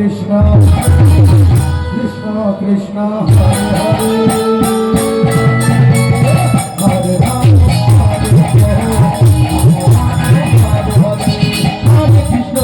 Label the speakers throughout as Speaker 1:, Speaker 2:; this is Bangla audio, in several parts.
Speaker 1: কৃষ্ণ কৃষ্ণ কৃষ্ণ হরে হরে
Speaker 2: হরে রাম হরে হরে
Speaker 1: কৃষ্ণ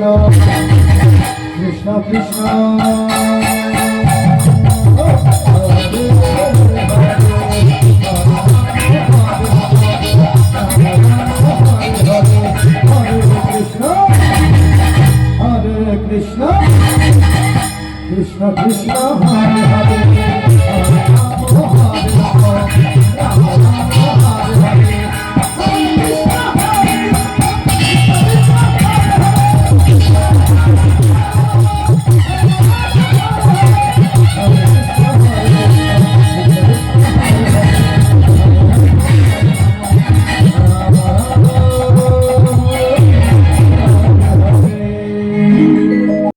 Speaker 2: কৃষ্ণ কৃষ্ণ কৃষ্ণ। হরে কৃষ্ণ কৃষ্ণ। কৃষ্ণ হরে।